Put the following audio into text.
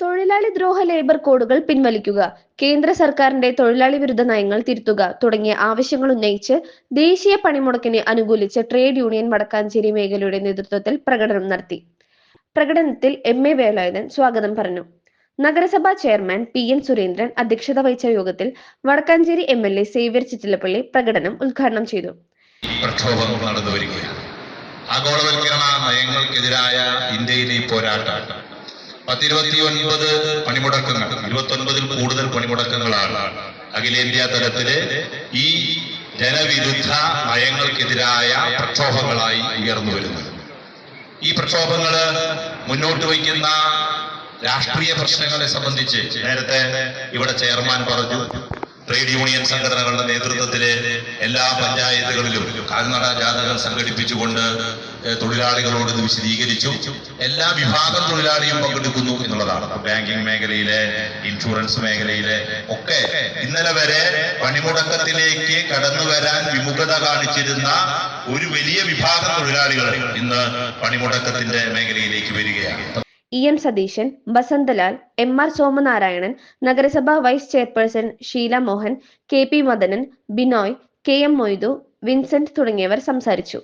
തൊഴിലാളി ദ്രോഹ ലേബർ കോഡുകൾ പിൻവലിക്കുക കേന്ദ്ര സർക്കാരിന്റെ തൊഴിലാളി വിരുദ്ധ നയങ്ങൾ തിരുത്തുക തുടങ്ങിയ ആവശ്യങ്ങൾ ഉന്നയിച്ച് ദേശീയ പണിമുടക്കിനെ അനുകൂലിച്ച് ട്രേഡ് യൂണിയൻ വടക്കാഞ്ചേരി മേഖലയുടെ നേതൃത്വത്തിൽ പ്രകടനം നടത്തി. പ്രകടനത്തിൽ എം എ വേലായുധൻ സ്വാഗതം പറഞ്ഞു. നഗരസഭാ ചെയർമാൻ പി എൻ സുരേന്ദ്രൻ അധ്യക്ഷത വഹിച്ച യോഗത്തിൽ Vadakkanchery M L A Xavier Chittilappally പ്രകടനം ഉദ്ഘാടനം ചെയ്തു. ആഗോളവൽക്കരണ നയങ്ങൾക്കെതിരായ ഇന്ത്യയിലെ പോരാട്ടം പത്തിരുപത്തി ഒൻപത് പണിമുടക്കങ്ങൾ. ഇരുപത്തൊൻപതിൽ കൂടുതൽ പണിമുടക്കങ്ങളാണ്. അഖിലേന്ത്യാ തലത്തിൽ ഈ ജനവിരുദ്ധ നയങ്ങൾക്കെതിരായ പ്രക്ഷോഭങ്ങളായി ഉയർന്നു വരുന്നത്. ഈ പ്രക്ഷോഭങ്ങൾ മുന്നോട്ട് വയ്ക്കുന്ന രാഷ്ട്രീയ പ്രശ്നങ്ങളെ സംബന്ധിച്ച് നേരത്തെ ഇവിടെ ചെയർമാൻ പറഞ്ഞു. ട്രേഡ് യൂണിയൻ സംഘടനകളുടെ നേതൃത്വത്തിലെ എല്ലാ പഞ്ചായത്തുകളിലും കാൽനട ജാഥകൾ സംഘടിപ്പിച്ചുകൊണ്ട് തൊഴിലാളികളോട് ഇത് വിശദീകരിച്ചു. എല്ലാ വിഭാഗം തൊഴിലാളിയും പങ്കെടുക്കുന്നു എന്നുള്ളതാണ്. ബാങ്കിംഗ് മേഖലയിലെ ഇൻഷുറൻസ് മേഖലയിലെ ഒക്കെ ഇന്നലെ വരെ പണിമുടക്കത്തിലേക്ക് കടന്നു വരാൻ വിമുഖത കാണിച്ചിരുന്ന ഒരു വലിയ വിഭാഗം തൊഴിലാളികൾ ഇന്ന് പണിമുടക്കത്തിന്റെ മേഖലയിലേക്ക് വരികയാണ്. E M Satheesan Vasanthalal M R Somanarayanan നഗരസഭാ vice chairperson Sheela Mohan K P Madanan Binoy K M Moidu Vincent തുടങ്ങിയവർ സംസാരിച്ചു.